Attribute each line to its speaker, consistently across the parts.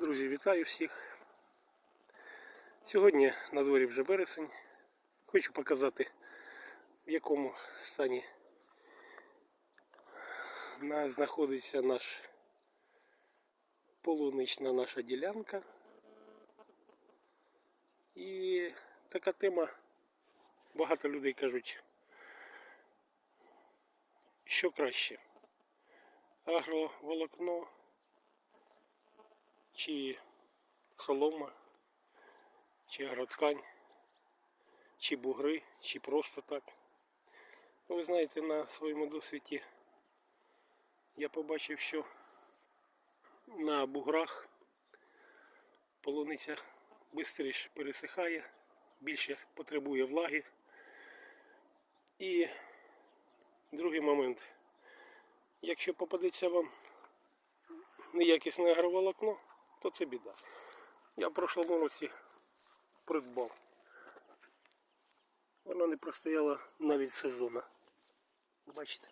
Speaker 1: Друзі, вітаю всіх. Сьогодні на дворі вже вересень. Хочу показати, в якому стані знаходиться наш полунична наша ділянка. І така тема, багато людей кажуть, що краще. Агроволокно чи солома, чи агроткань, чи бугри, чи просто так. Ну, Ви знаєте, на своєму досвіді я побачив, що на буграх полуниця швидше пересихає, більше потребує влаги. І другий момент. Якщо попадеться вам неякісне агроволокно, то це біда. Я в прошлому році придбав. Воно не простояло навіть сезону. Бачите?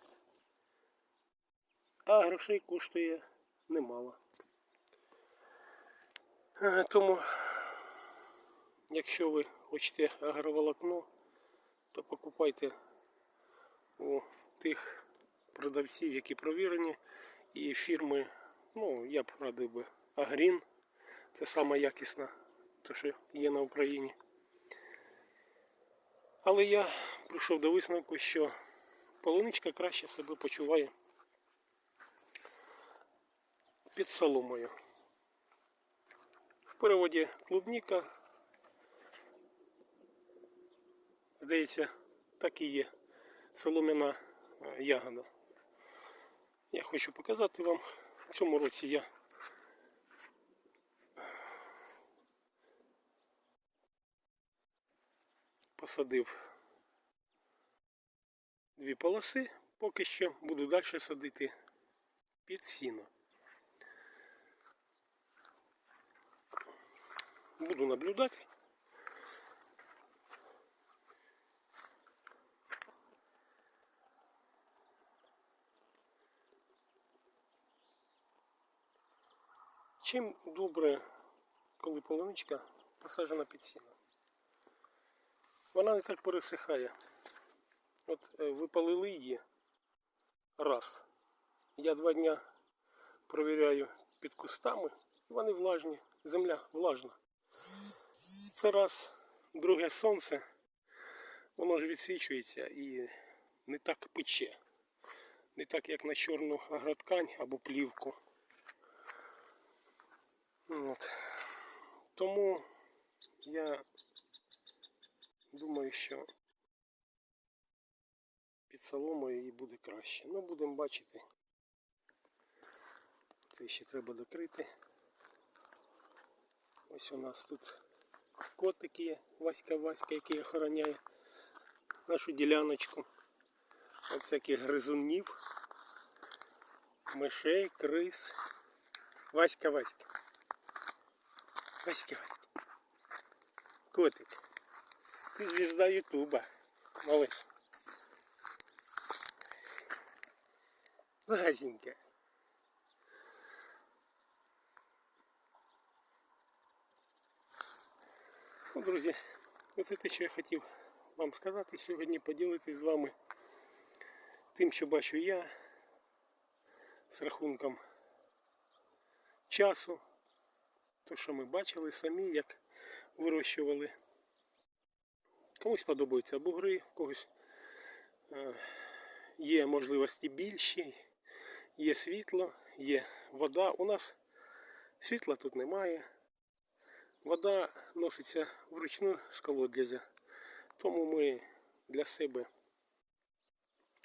Speaker 1: А грошей коштує немало. Е, Тому, якщо ви хочете агроволокно, то покупайте у тих продавців, які провірені, і фірми, ну, я б радив би Агрін. Це сама якісна, те, що є на Україні. Але я прийшов до висновку, що полуничка краще себе почуває під соломою. В переводі клубніка, здається, так і є солом'яна е, ягода. Я хочу показати вам, в цьому році я посадив дві полоси, поки що буду далі садити під сіно. Буду наблюдати. Чим добре, коли полуничка посаджена під сіно? Вона не так пересихає. От е, випалили її раз. Я два дня провіряю під кустами, вони влажні, земля влажна. Це раз. Друге сонце, воно ж відсвічується і не так пече. Не так, як на чорну агроткань або плівку. От. Тому я думаю, що під соломою їй буде краще. Ну, будемо бачити. Це ще треба докрити. Ось у нас тут котик є, Васька Васька, який охороняє нашу діляночку. От всяких гризунів, мишей, крис. Васька Васька. Васька Васька. Котик. Ти звізда Ютуба. Малыш. Васенька. Ну, друзі, оце те, що я хотів вам сказати сьогодні, поділитись з вами тим, що бачу я з рахунком часу. То, що ми бачили самі, як вирощували. Комусь подобаються бугри, в когось е, є можливості більші, є світло, є вода. У нас світла тут немає. Вода носиться вручну з колодязя. Тому ми для себе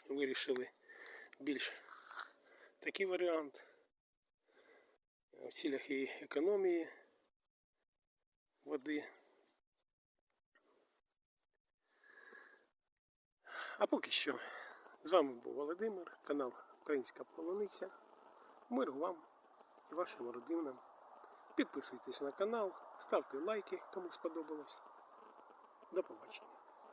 Speaker 1: вирішили більш такий варіант в цілях і економії води. А поки що з вами був Володимир, канал Українська Полониця. Мир вам і вашим родинам. Підписуйтесь на канал, ставте лайки, кому сподобалось. До побачення.